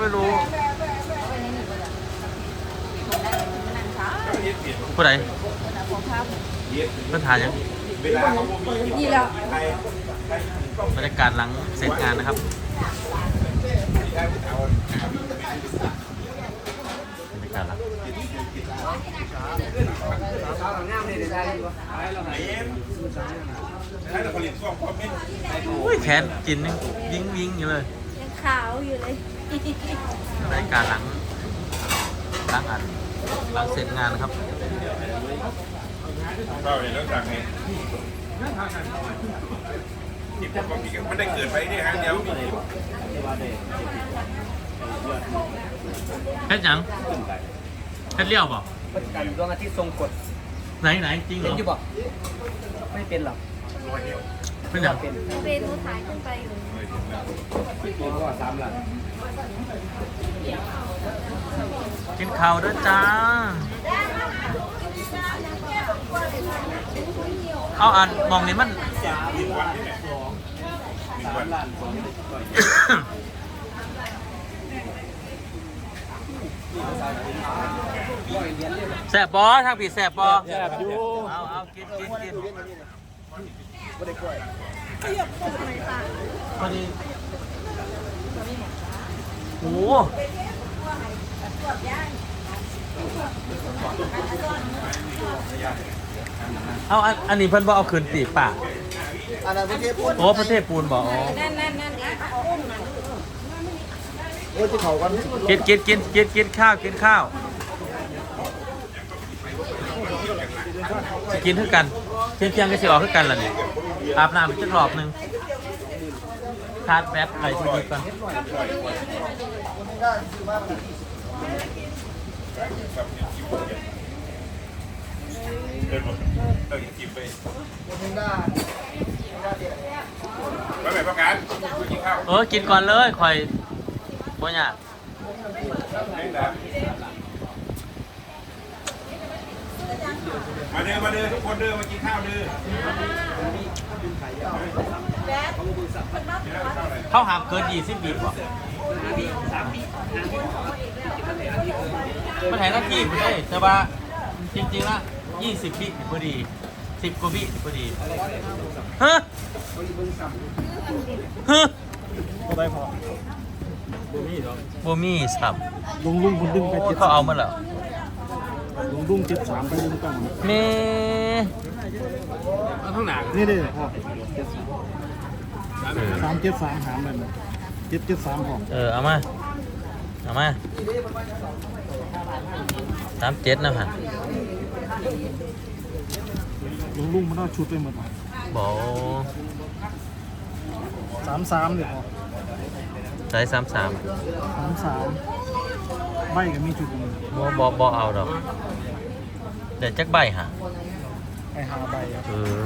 ไม่รู้เอาไว้ในนี่ก็ได้คนได้มันนั่งช้าผู้ใดคนเอาของข้าวเพื่อนถ่ายยังนี่แล้วบรรยากาศหลังเสร็จงานนะครับบรรยากาศหลังอุ้ยแขนจินนี่วิงวิงอยู่เลยยังขาวอยู่เลยบ รรยากาศหลังหลังอันหลังเสร็จงานนะครับเราเห็นแล้วจากไงที่ผมบอกพี่มันได้เกิดไปนี่ฮะเดียวมีเฮ็ดหยังเฮ็ดเลี้ยวบ่ปฏิการดวงอาทิตย์ทรงกฎไหนไหนจริงเหรเห็นออยู่บ่ไม่เป็นหรอกเป็นหยังเป็นเบนูถ่ายขึ้นไปอยู่ตัวก็สามหลัง กินข้าวด้วยจ้า เอาอันมองนี้มัน แสบบอทางผีแสบบอแซ่บอยู่เอาเอากินกินกินไม่ได้กล้วยพอดี โอ้โหเอาอันอันนี้เพิ่นบอกเอาคืนตีปากอันนั้นประเทศพูดโอ้ประเทศปูนบอกอ๋อนั่นนั่นนั่นนี่เอาอุ้มนั่นโอ้ยที่เขากันกินกินกินกินกินข้าวกินข้าวสิกินเท่ากันเที่ยงเที่ยงก็สิออกเท่ากันล่ะเนี่ยอาบน้ำอีกสักรอบหนึ่งชาร์จแบตไปทีดีก่อนเดินหมดเราหยิบกินไปไปแบบประกันกินข้าวเออกินก่อนเลยคอยบ่อยากมาเดินมาเดินทุกคนเดินมากินข้าวเดิน เข้าหามเกินยี่สิบบีบบ่มันแหนหน้าที่ไม่ได้แต่ว่าจริงๆละยี่สิบบิพอดีสิบกว่าบิพอดีฮะฮะก็ได้พอบ่มีสับลุงลุงคนดึงไปเจ็ดเขาเอามาแล้วลุงลุงเจ็ดสามไปดึงกันเมนี่ดิพ่อสาม เจ็ดสามหามเลยเจ็ดเจ็ดสามพ่อเออ เอามา เอามาสามเจ็ดนะฮะลุงลุงมันเอาชุดไปหมดบอกสามสามเนี่ยพ่อใช้สามสามสามสามใบก็มีชุดหนึ่งบ่บ่บ่เอาดอกเดี๋ยวจักใบฮะไปหาใบเออ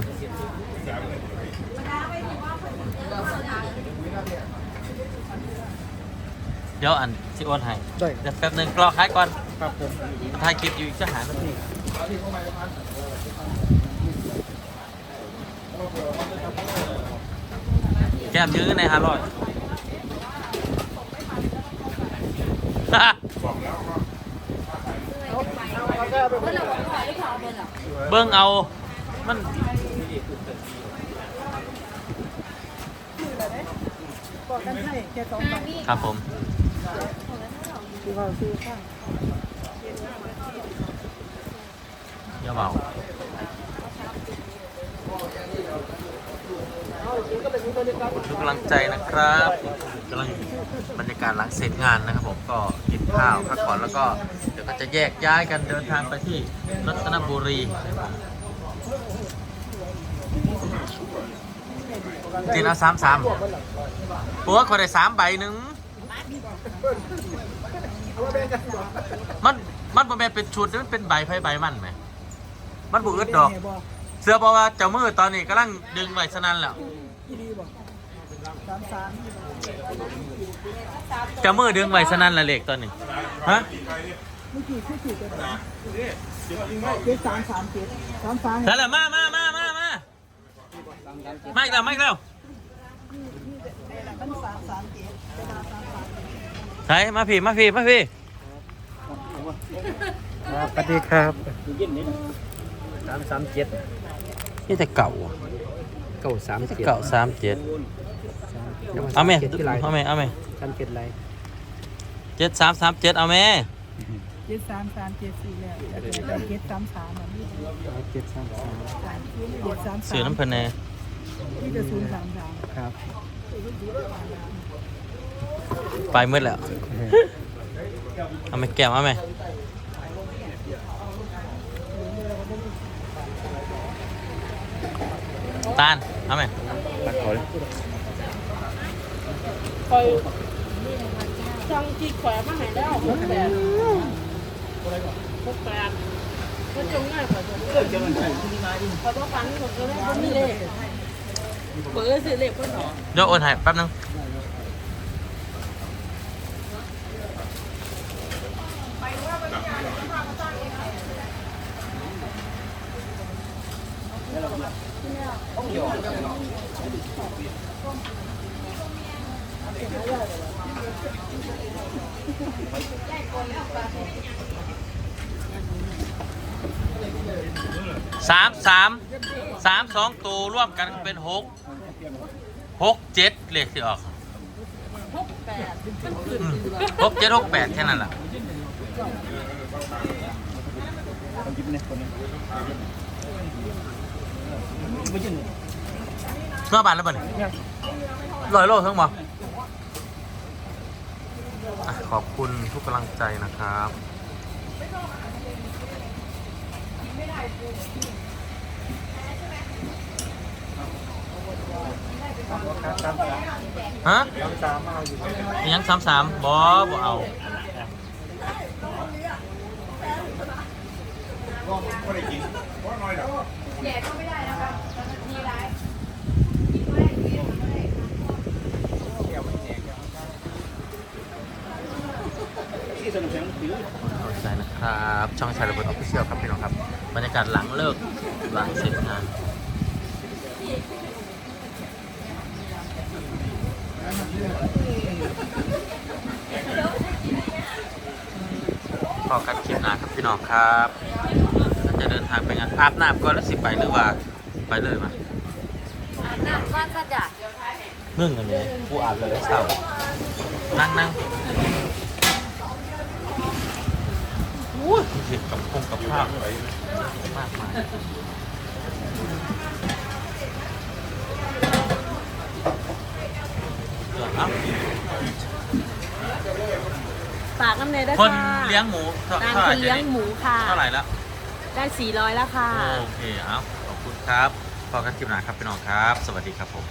เดี๋ยวอันสิโอนให้ได้เดี๋ยวแป๊บหนึงรอขายก่อนครับผมถ่ายคลิปอยู่อีกสักหานาทีแก้มยื้อในฮาร์ลอยเมื่อเรา บอกถ่ายได้ข่าวเบอร์หรอเบิ้งเอามันครับผมอย่าเบาทุกกำลังใจนะครับกำลังบรรยากาศหลังเสร็จงานนะครับผมก็กินข้าวพักผ่อนแล้วก็เดี๋ยวก็จะแยกย้ายกันเดินทางไปที่รัตนบุรีนะครับผม ตีละสามสามปัวคนได้สามใบหนึ่งมันมันบ่แม่นเป็นชุดมันเป็นใบไพ่ใบมันไหม มันบุอึดดอก เสื้อบอกว่าเจ้ามือตอนนี้กำลังดึงไว้สนั่นแล้วเจ้ามือดึงไว้สนั่นละเล็กตอนนี้ ฮะเจ็ดสามสามเจ็ดสามสามแล้วมามามา มามามาอีกแล้วมาอีกแล้วมันสามสามเจ็ดเวลาสามสามไหนมาพี่มาพี่มาพี่ครับสวัสดีครับสามสามเจ็ดนี่แต่เก่าอะเก้าสามนี่แต่เจ็ดเก่าสามเจ็ดเอาไหมเจ็ดที่ไรเอาไหมเอาไหมสามเจ็ดไรเจ็ดสามสามเจ็ดเอาไหมเจ็ดสามสามเจ็ดสี่แล้วเจ็ดสามสามอะนี่เจ็ดสามสามเจ็ดสามสื่อสามน้ำเพลินแน่ นี่จะศูนย์สามสามครับไปมืดแล้ว เอาไหมแก้มเอาไหมตาลเอาไหมคอยจังจีแขวมาให้แล้วหกแปดหกแปดก็จงง่ายกว่าจะเออจะมันใช่ที่มาดิพอต้องฟังผมก็ได้ผมมีเลข เบอร์สิเลขคนหนอเดี๋ยวโอนให้แป๊บนึงสามสามสามสองตัวร่วมกันเป็นหก หกเจ็ดเลขที่ออกหกแปดมันขึ้นอืมหกเจ็ดหกแปดแค่นั้นแหละเมื่อบานแล้วบ่นลอยโลทั้งหมดอะขอบคุณทุกกำลังใจนะครับ ครับสามสาม ฮะมสามเอาอยู่อิหยังสามสามบอบ่เอาไม่ได้กินเพราะน้อยดอกขอบคุณใจนะครับ ช่องชายระเบิดออฟฟิเชียลครับพี่น้องครับ บรรยากาศหลังเลิกหลังเสร็จงาน ขอกันคลิปหน้าครับพี่น้องครับถ้าจะเดินทางไปงานอาบน้ำก่อนแล้วสิไปหรือว่า ไปเลยมาน้ำว่าสัจจะนึ่งอันนี้กูอาบเลยเศร้านั่งนั่งอู้ยเห็ดกับพงกับข้าวมากมายากน้ำเนยได้คนค่ะเลี้ยงหมูเท่าร้านเท่าไหคร่นเลี้ยงหมูค่ะ เท่าไหร่แล้วได้400แล้วค่ะ โอเคเอาขอบคุณครับพอกันคลิปหน้าครับพี่น้องครับ สวัสดีครับผม